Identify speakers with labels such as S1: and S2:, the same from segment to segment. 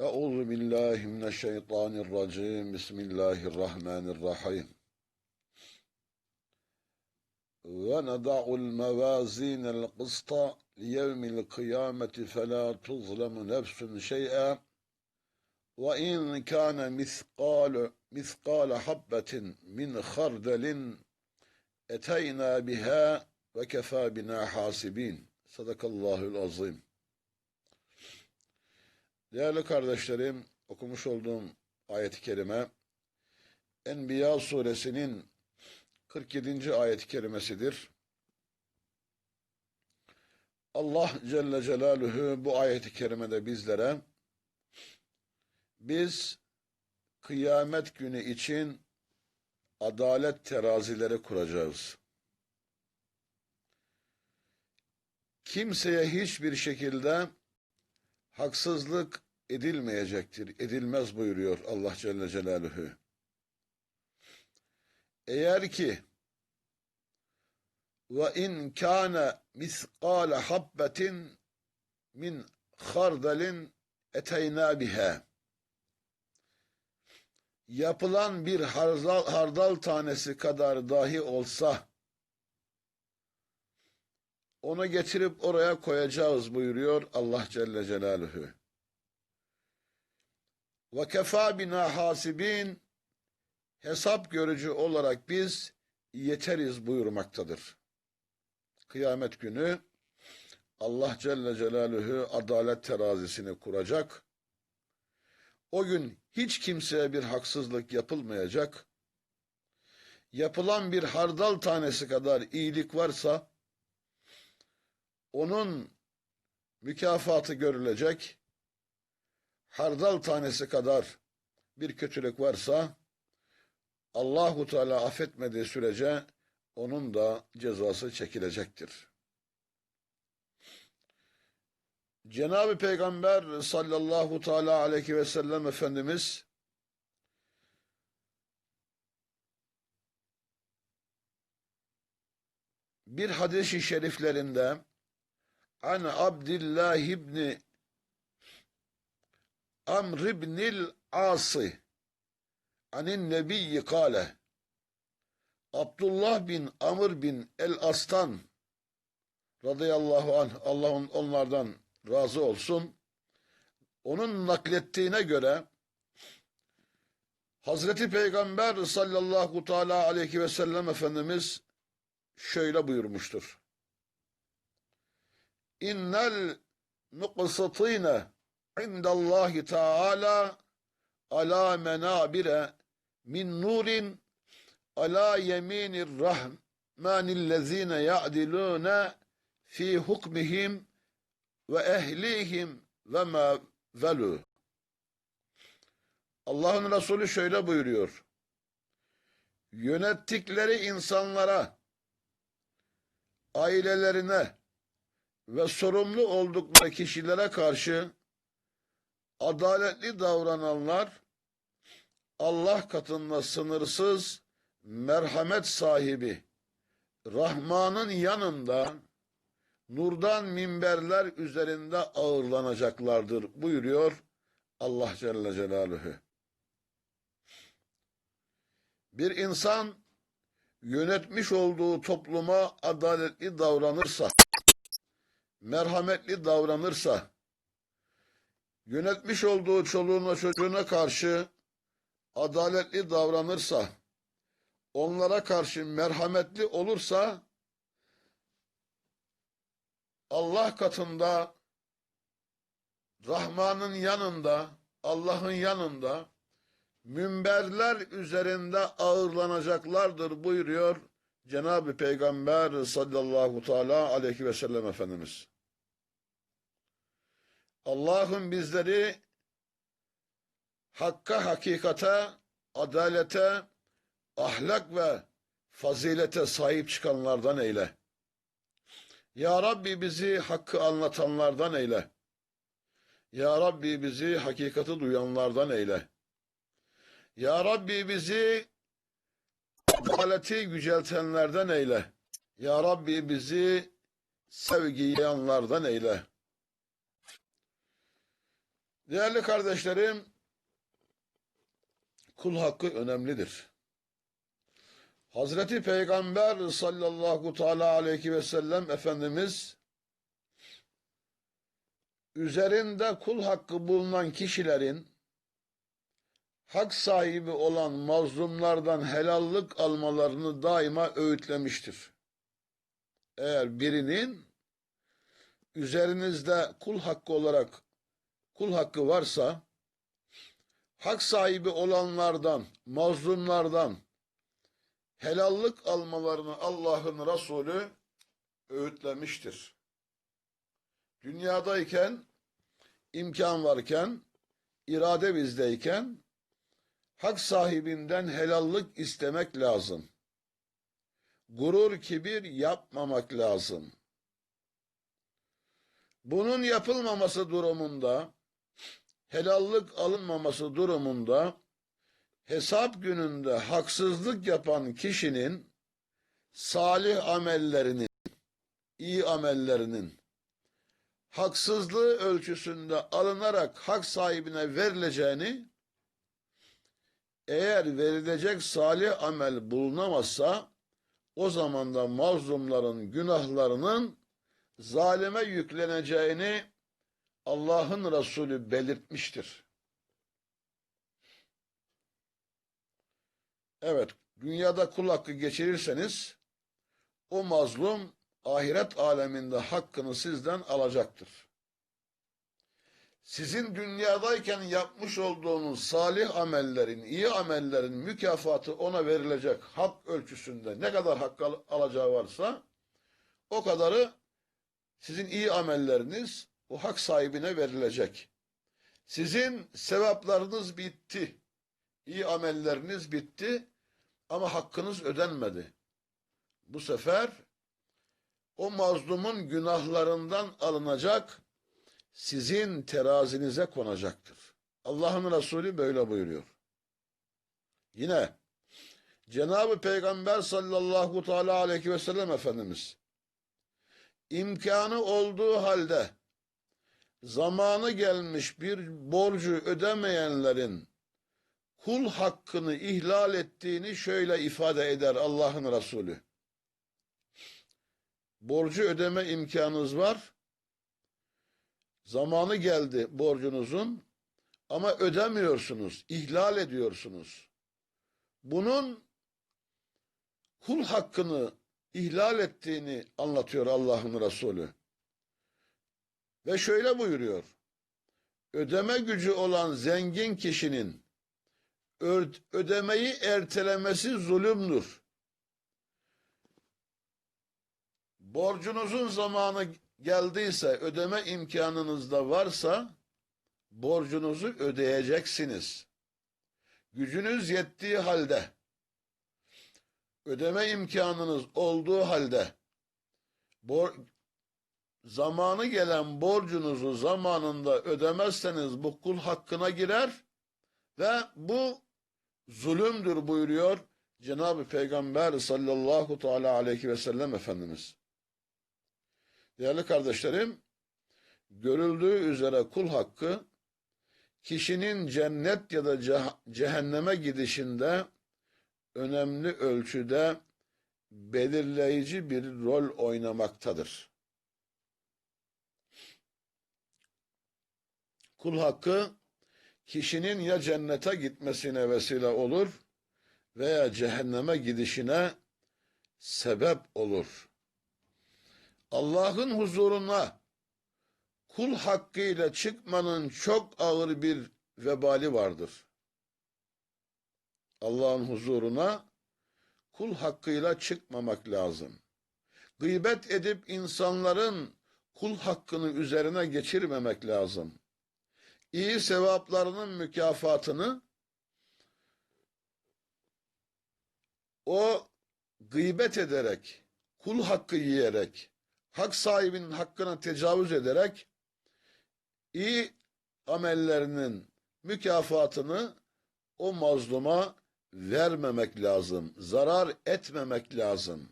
S1: Euzu billahi mineşşeytanirracim. Bismillahirrahmanirrahim. Ve neda'ul mevazinel kısta liyevmil kıyameti fela tuzlemu nefsun şey'e ve in kana miskal miskal habbetin min khardalin eteyna biha ve kefa bina hasibin. Sadakallahu'l azim. Değerli kardeşlerim, okumuş olduğum ayet-i kerime Enbiya suresinin 47. ayet-i kerimesidir. Allah Celle Celaluhu bu ayet-i kerimede bizlere biz kıyamet günü için adalet terazileri kuracağız. Kimseye hiçbir şekilde haksızlık edilmeyecektir, edilmez buyuruyor Allah Celle Celaluhu. Eğer ki ve in kana miskale habbetin min hardalin eteyna biha yapılan bir hardal, hardal tanesi kadar dahi olsa onu getirip oraya koyacağız buyuruyor Allah Celle Celaluhu. Ve kefa bina hasibin hesap görücü olarak biz yeteriz buyurmaktadır. Kıyamet günü Allah Celle Celaluhu adalet terazisini kuracak. O gün hiç kimseye bir haksızlık yapılmayacak. Yapılan bir hardal tanesi kadar iyilik varsa onun mükafatı görülecek hardal tanesi kadar bir kötülük varsa Allahu Teala affetmediği sürece onun da cezası çekilecektir. Cenab-ı Peygamber sallallahu teala aleyhi ve sellem Efendimiz bir hadis-i şeriflerinde An Abdullah ibni Amr ibnil Asi anin nebiyyi kale Abdullah bin Amr bin el Astan radıyallahu anh Allah onlardan razı olsun. Onun naklettiğine göre Hazreti Peygamber sallallahu teala aleyhi ve sellem Efendimiz şöyle buyurmuştur. İnnel muqsitine indallahi Teala ala menabire min nurin ala yeminir rahmanillezine ya'dilune fi hukmihim ve ehlihim ve ma velu. Allah'ın Resulü şöyle buyuruyor. Yönettikleri insanlara, ailelerine ve sorumlu oldukları kişilere karşı adaletli davrananlar Allah katında sınırsız merhamet sahibi Rahman'ın yanında nurdan minberler üzerinde ağırlanacaklardır buyuruyor Allah Celle Celaluhu. Bir insan yönetmiş olduğu topluma adaletli davranırsa, merhametli davranırsa, yönetmiş olduğu çoluğuna çocuğuna karşı adaletli davranırsa, onlara karşı merhametli olursa, Allah katında, Rahman'ın yanında, Allah'ın yanında, münberler üzerinde ağırlanacaklardır buyuruyor Cenab-ı Peygamber sallallahu teala aleyhi ve sellem Efendimiz. Allah'ın bizleri hakka, hakikate, adalete, ahlak ve fazilete sahip çıkanlardan eyle. Ya Rabbi bizi hakkı anlatanlardan eyle. Ya Rabbi bizi hakikati duyanlardan eyle. Ya Rabbi bizi adaleti yüceltenlerden eyle. Ya Rabbi bizi sevgi yayanlardan eyle. Değerli kardeşlerim, kul hakkı önemlidir. Hazreti Peygamber sallallahu teala aleyhi ve sellem Efendimiz üzerinde kul hakkı bulunan kişilerin hak sahibi olan mazlumlardan helallik almalarını daima öğütlemiştir. Eğer birinin üzerinizde kul hakkı olarak kul hakkı varsa hak sahibi olanlardan, mazlumlardan helallik almalarını Allah'ın Resulü öğütlemiştir. Dünyadayken, imkan varken, irade bizdeyken hak sahibinden helallik istemek lazım. Gurur, kibir yapmamak lazım. Bunun yapılmaması durumunda, helallik alınmaması durumunda, hesap gününde haksızlık yapan kişinin salih amellerinin, iyi amellerinin haksızlığı ölçüsünde alınarak hak sahibine verileceğini, eğer verilecek salih amel bulunamazsa, o zaman da mazlumların günahlarının zalime yükleneceğini Allah'ın Resulü belirtmiştir. Evet, dünyada kul hakkı geçirirseniz o mazlum ahiret aleminde hakkını sizden alacaktır. Sizin dünyadayken yapmış olduğunuz salih amellerin, iyi amellerin mükafatı ona verilecek hak ölçüsünde ne kadar hak al- alacağı varsa o kadarı sizin iyi amelleriniz o hak sahibine verilecek. Sizin sevaplarınız bitti. iyi amelleriniz bitti ama hakkınız ödenmedi. Bu sefer o mazlumun günahlarından alınacak, sizin terazinize konacaktır. Allah'ın Resulü böyle buyuruyor. Yine Cenab-ı Peygamber sallallahu teala aleyhi ve sellem Efendimiz imkanı olduğu halde zamanı gelmiş bir borcu ödemeyenlerin kul hakkını ihlal ettiğini şöyle ifade eder Allah'ın Resulü. Borcu ödeme imkanınız var. Zamanı geldi borcunuzun ama ödemiyorsunuz, ihlal ediyorsunuz. Bunun kul hakkını ihlal ettiğini anlatıyor Allah'ın Resulü. Ve şöyle buyuruyor. Ödeme gücü olan zengin kişinin ödemeyi ertelemesi zulümdür. Borcunuzun zamanı geldiyse, ödeme imkanınız da varsa borcunuzu ödeyeceksiniz. Gücünüz yettiği halde, ödeme imkanınız olduğu halde bor zamanı gelen borcunuzu zamanında ödemezseniz bu kul hakkına girer ve bu zulümdür buyuruyor Cenab-ı Peygamber sallallahu teala aleyhi ve sellem Efendimiz. Değerli kardeşlerim, görüldüğü üzere kul hakkı kişinin cennet ya da ceh- cehenneme gidişinde önemli ölçüde belirleyici bir rol oynamaktadır. Kul hakkı kişinin ya cennete gitmesine vesile olur veya cehenneme gidişine sebep olur. Allah'ın huzuruna kul hakkıyla çıkmanın çok ağır bir vebali vardır. Allah'ın huzuruna kul hakkıyla çıkmamak lazım. Gıybet edip insanların kul hakkını üzerine geçirmemek lazım. İyi sevaplarının mükafatını o gıybet ederek, kul hakkı yiyerek, hak sahibinin hakkına tecavüz ederek iyi amellerinin mükafatını o mazluma vermemek lazım. Zarar etmemek lazım.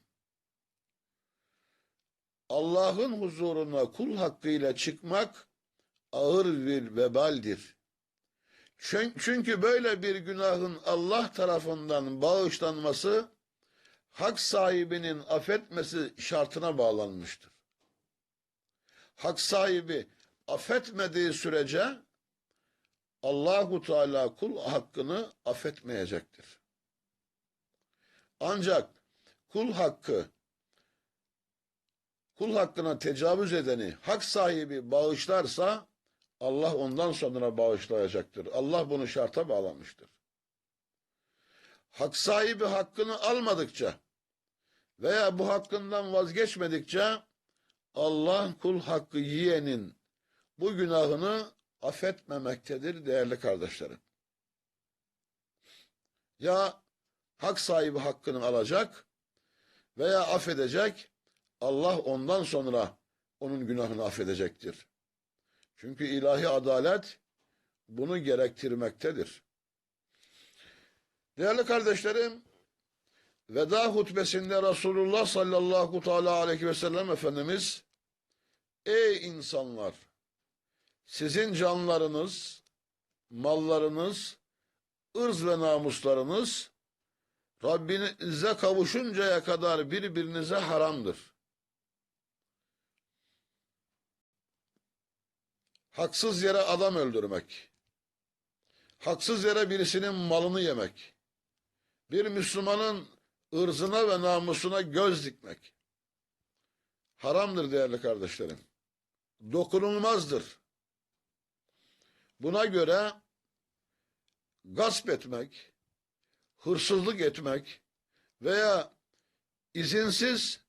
S1: Allah'ın huzuruna kul hakkıyla çıkmak ağır bir vebaldir. Çün- Çünkü böyle bir günahın Allah tarafından bağışlanması hak sahibinin affetmesi şartına bağlanmıştır. Hak sahibi affetmediği sürece Allahu Teala kul hakkını affetmeyecektir. Ancak kul hakkı kul hakkına tecavüz edeni hak sahibi bağışlarsa Allah ondan sonra bağışlayacaktır. Allah bunu şarta bağlamıştır. Hak sahibi hakkını almadıkça veya bu hakkından vazgeçmedikçe Allah kul hakkı yiyenin bu günahını affetmemektedir değerli kardeşlerim. Ya hak sahibi hakkını alacak veya affedecek, Allah ondan sonra onun günahını affedecektir. Çünkü ilahi adalet bunu gerektirmektedir. Değerli kardeşlerim, veda hutbesinde Resulullah sallallahu teala aleyhi ve sellem Efendimiz, Ey insanlar! Sizin canlarınız, mallarınız, ırz ve namuslarınız Rabbinize kavuşuncaya kadar birbirinize haramdır. Haksız yere adam öldürmek, haksız yere birisinin malını yemek, bir Müslümanın ırzına ve namusuna göz dikmek haramdır değerli kardeşlerim. Dokunulmazdır. Buna göre gasp etmek, hırsızlık etmek veya izinsiz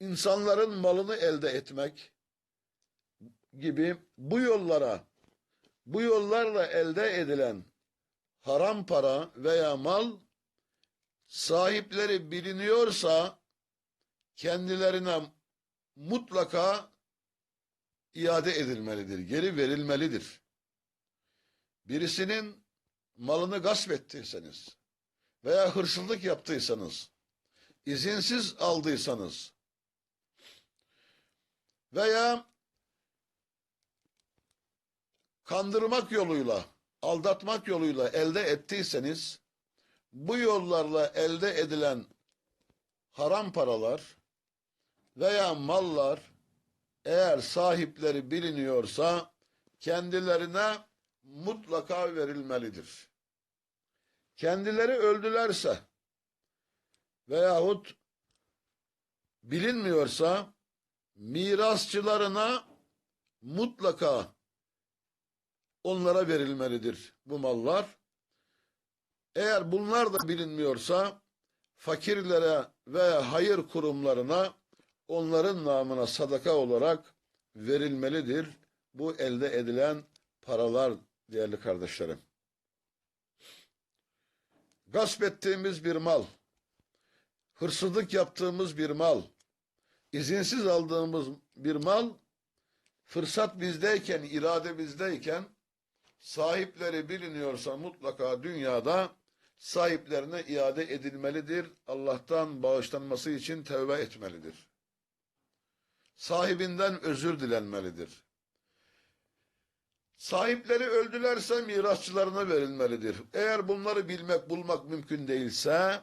S1: insanların malını elde etmek gibi bu yollara, bu yollarla elde edilen haram para veya mal sahipleri biliniyorsa kendilerine mutlaka iade edilmelidir, geri verilmelidir. Birisinin malını gasp ettiyseniz veya hırsızlık yaptıysanız, izinsiz aldıysanız veya kandırmak yoluyla, aldatmak yoluyla elde ettiyseniz, bu yollarla elde edilen haram paralar veya mallar eğer sahipleri biliniyorsa kendilerine mutlaka verilmelidir. Kendileri öldülerse veyahut bilinmiyorsa mirasçılarına mutlaka onlara verilmelidir bu mallar. Eğer bunlar da bilinmiyorsa fakirlere veya hayır kurumlarına onların namına sadaka olarak verilmelidir bu elde edilen paralar değerli kardeşlerim. Gasp ettiğimiz bir mal, hırsızlık yaptığımız bir mal, izinsiz aldığımız bir mal, fırsat bizdeyken, irade bizdeyken, sahipleri biliniyorsa mutlaka dünyada sahiplerine iade edilmelidir. Allah'tan bağışlanması için tevbe etmelidir. Sahibinden özür dilenmelidir. Sahipleri öldülerse mirasçılarına verilmelidir. Eğer bunları bilmek, bulmak mümkün değilse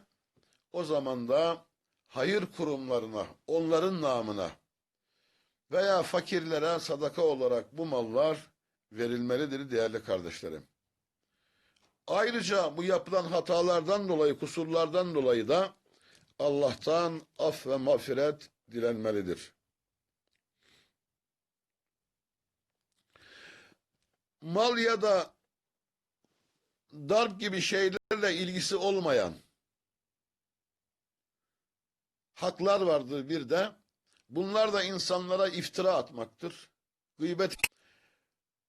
S1: o zaman da hayır kurumlarına, onların namına veya fakirlere sadaka olarak bu mallar verilmelidir değerli kardeşlerim. Ayrıca bu yapılan hatalardan dolayı, kusurlardan dolayı da Allah'tan af ve mağfiret dilenmelidir. Mal ya da darp gibi şeylerle ilgisi olmayan haklar vardır bir de. Bunlar da insanlara iftira atmaktır. Gıybet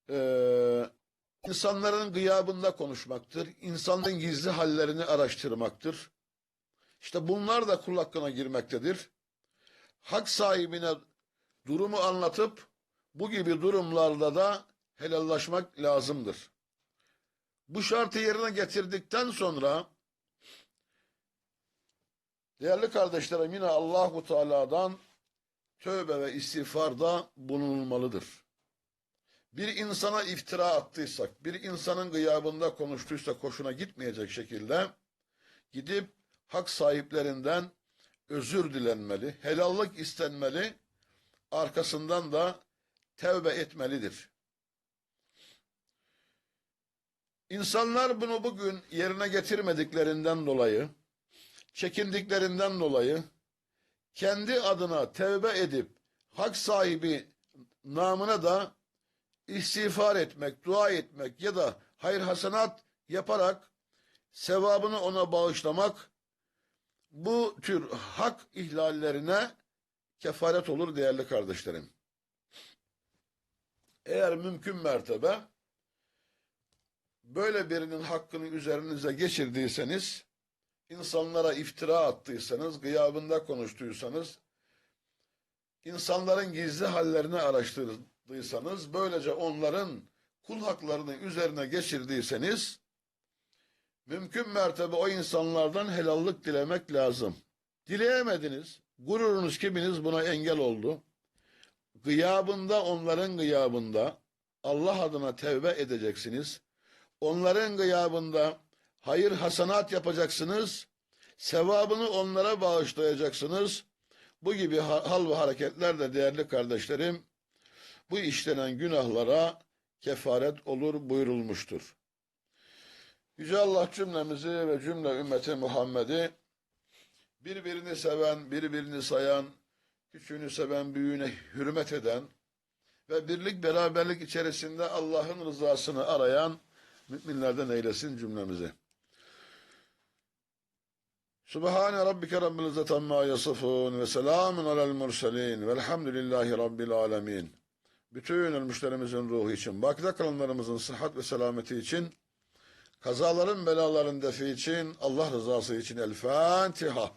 S1: eee insanların gıyabında konuşmaktır. İnsanların gizli hallerini araştırmaktır. İşte bunlar da kul hakkına girmektedir. Hak sahibine durumu anlatıp bu gibi durumlarda da helallaşmak lazımdır. Bu şartı yerine getirdikten sonra değerli kardeşlerim yine Allahu Teala'dan tövbe ve istiğfarda bulunulmalıdır. Bir insana iftira attıysak, bir insanın gıyabında konuştuysak hoşuna gitmeyecek şekilde gidip hak sahiplerinden özür dilenmeli, helallik istenmeli, arkasından da tevbe etmelidir. İnsanlar bunu bugün yerine getirmediklerinden dolayı, çekindiklerinden dolayı, kendi adına tevbe edip hak sahibi namına da istiğfar etmek, dua etmek ya da hayır hasenat yaparak sevabını ona bağışlamak bu tür hak ihlallerine kefaret olur değerli kardeşlerim. Eğer mümkün mertebe böyle birinin hakkını üzerinize geçirdiyseniz, insanlara iftira attıysanız, gıyabında konuştuysanız, insanların gizli hallerini araştırdıysanız, böylece onların kul haklarını üzerine geçirdiyseniz, mümkün mertebe o insanlardan helallik dilemek lazım. Dileyemediniz, gururunuz kiminiz buna engel oldu. Gıyabında, onların gıyabında Allah adına tevbe edeceksiniz. Onların gıyabında hayır hasanat yapacaksınız. Sevabını onlara bağışlayacaksınız. Bu gibi ha- hal ve hareketler de değerli kardeşlerim bu işlenen günahlara kefaret olur buyurulmuştur. Yüce Allah cümlemizi ve cümle ümmeti Muhammed'i birbirini seven, birbirini sayan, küçüğünü seven, büyüğüne hürmet eden ve birlik beraberlik içerisinde Allah'ın rızasını arayan müminlerden eylesin cümlemizi. Subhane rabbike rabbil izzeti amma yasifun ve selamun alel murselin velhamdülillahi rabbil alemin. Bütün ölmüşlerimizin ruhu için, bakide kalanlarımızın sıhhat ve selameti için, kazaların belaların defi için, Allah rızası için El Fatiha.